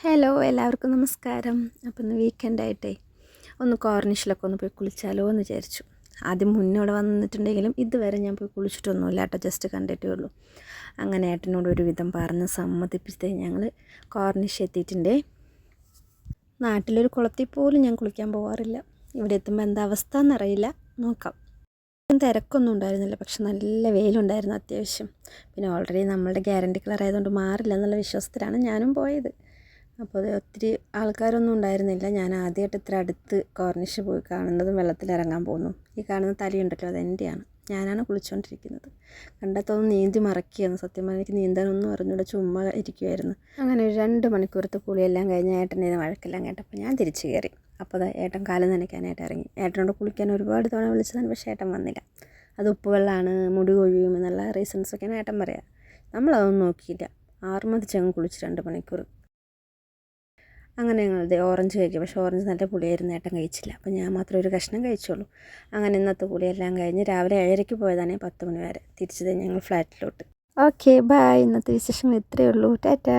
Hello എല്ലാവർക്കും നമസ്കാരം. അപ്പം ഇന്ന് വീക്കെൻഡായിട്ടേ ഒന്ന് കോർണിഷിലൊക്കെ ഒന്ന് പോയി കുളിച്ചാലോ എന്ന് വിചാരിച്ചു. ആദ്യം മുന്നേ ഇവിടെ വന്നിട്ടുണ്ടെങ്കിലും ഇതുവരെ ഞാൻ പോയി കുളിച്ചിട്ടൊന്നുമില്ല കേട്ടോ ജസ്റ്റ് കണ്ടിട്ടേ ഉള്ളൂ. അങ്ങനെ ഏട്ടനോട് ഒരുവിധം പറഞ്ഞ് സമ്മതിപ്പിച്ചേ ഞങ്ങൾ കോർണിഷ് എത്തിയിട്ടുണ്ടേ. നാട്ടിലൊരു കുളത്തിൽ പോലും ഞാൻ കുളിക്കാൻ പോകാറില്ല ഇവിടെ എത്തുമ്പോൾ എന്താ അവസ്ഥ എന്നറിയില്ല നോക്കാം തിരക്കൊന്നും ഉണ്ടായിരുന്നില്ല പക്ഷെ നല്ല വെയിലുണ്ടായിരുന്നു അത്യാവശ്യം. പിന്നെ ഓൾറെഡി നമ്മളുടെ ഗ്യാരണ്ടി കളർ ആയതുകൊണ്ട് മാറില്ല എന്നുള്ള വിശ്വാസത്തിലാണ് ഞാനും പോയത്. അപ്പോൾ അത് ഒത്തിരി ആൾക്കാരൊന്നും ഉണ്ടായിരുന്നില്ല. ഞാൻ ആദ്യമായിട്ട് ഇത്ര അടുത്ത് കോർണിഷ് പോയി കാണുന്നതും വെള്ളത്തിലിറങ്ങാൻ പോകുന്നു ഈ കാണുന്ന തലയുണ്ടല്ലോ അത് എന്റെയാണ്. ഞാനാണ് കുളിച്ചുകൊണ്ടിരിക്കുന്നത് കണ്ടത്തൊന്നും നീന്തി മറക്കുകയാണ് സത്യം പറഞ്ഞാൽ എനിക്ക് നീന്താനൊന്നും അറിഞ്ഞൂടെ ചുമ്മാ ഇരിക്കുമായിരുന്നു അങ്ങനെ ഒരു രണ്ട് മണിക്കൂറത്തെ കുളിയെല്ലാം കഴിഞ്ഞ് ഏട്ടന്റെ വഴക്കെല്ലാം കേട്ടപ്പോൾ ഞാൻ തിരിച്ചു കയറി. അപ്പോൾ അത് ഏട്ടൻ കാലം നനയ്ക്കാനായിട്ട് ഇറങ്ങി. ഏട്ടനോട് കുളിക്കാൻ ഒരുപാട് തവണ വിളിച്ചതാണ് പക്ഷേ ഏട്ടൻ വന്നില്ല. അത് ഉപ്പുവെള്ളമാണ് മുടി കൊഴിയും എന്നുള്ള റീസൺസൊക്കെയാണ് ഏട്ടൻ പറയാം. നമ്മളതൊന്നും നോക്കിയില്ല. ആറുമതി ചെങ്ങ് കുളിച്ച് രണ്ട് മണിക്കൂർ അങ്ങനെ ഞങ്ങൾ ഓറഞ്ച് കഴിക്കും. പക്ഷേ ഓറഞ്ച് നല്ല പുളിയായിരുന്നു. ഏട്ടൻ കഴിച്ചില്ല. അപ്പോൾ ഞാൻ മാത്രം ഒരു കഷ്ണം കഴിച്ചോളൂ അങ്ങനെ ഇന്നത്തെ പുളിയെല്ലാം കഴിഞ്ഞ് രാവിലെ ഏഴരയ്ക്ക് പോയതാണ് പത്ത് മണി വരെ. തിരിച്ചത് ഞങ്ങൾ ഫ്ലാറ്റിലോട്ട്. ഓക്കെ ബായ് ഇന്നത്തെ വിശേഷങ്ങൾ ഇത്രയേ ഉള്ളൂ. ടാറ്റാ.